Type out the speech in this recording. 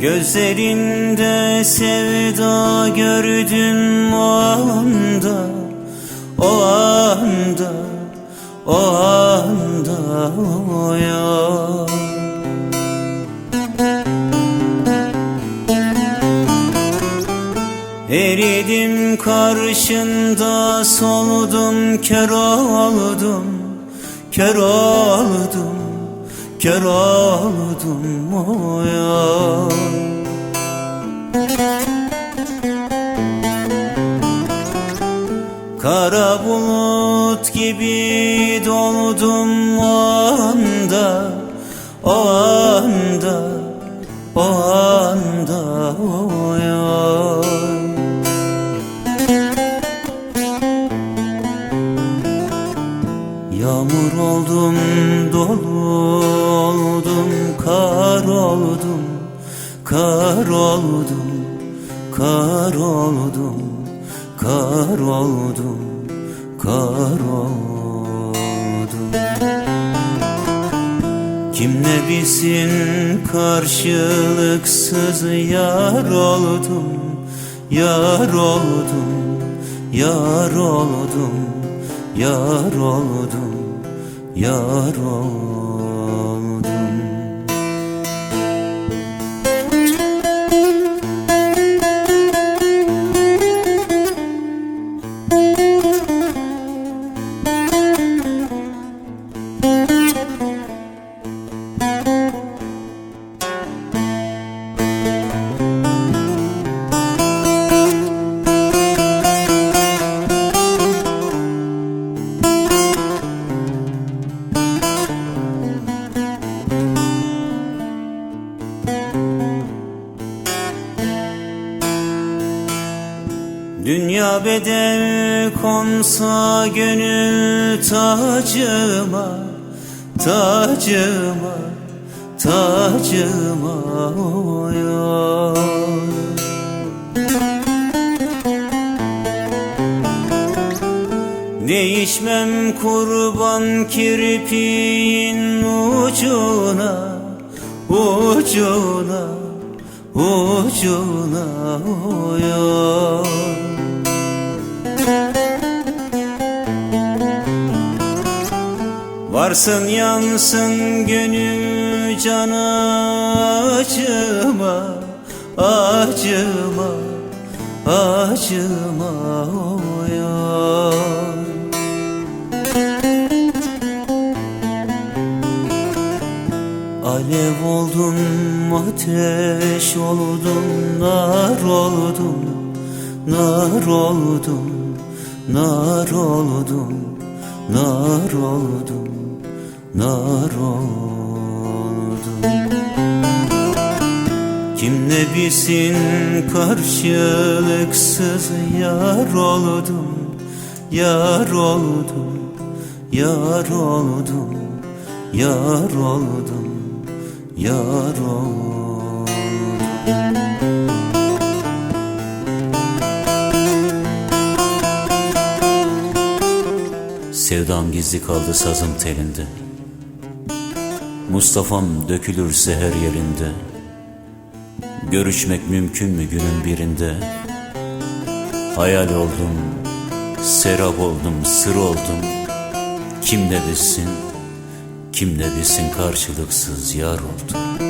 Gözlerinde sevda gördüm o anda O anda O anda o ya. Eridim karşında soldum kör oldum Kör oldum kör oldum o ya Kara bulut gibi doldum o anda O anda O anda o ya Yağmur oldum, dolu kar oldum, kar oldum, kar oldum, kar oldum. Kim ne bilsin karşılıksız yar oldum, yar oldum, yar oldum, yar oldum, yar oldum. Dünya bedel konsa gönül tacıma Tacıma, tacıma oy Değişmem kurban kirpiğin ucuna Ucuna, ucuna oy Varsın yansın gönül cana acıma Acıma, acıma oy Alev oldum, ateş oldum, nar oldum, nar oldum, nar oldum, nar oldum, nar oldum. Kim ne bilsin karşılıksız yar oldum, yar oldum, yar oldum, yar oldum, yar oldum. Sevdam gizli kaldı sazım telinde Mustafa'm dökülürse her yerinde. Görüşmek mümkün mü günün birinde? Hayal oldum, serap oldum, sır oldum. Kim ne bilsin, kim ne bilsin karşılıksız yar oldum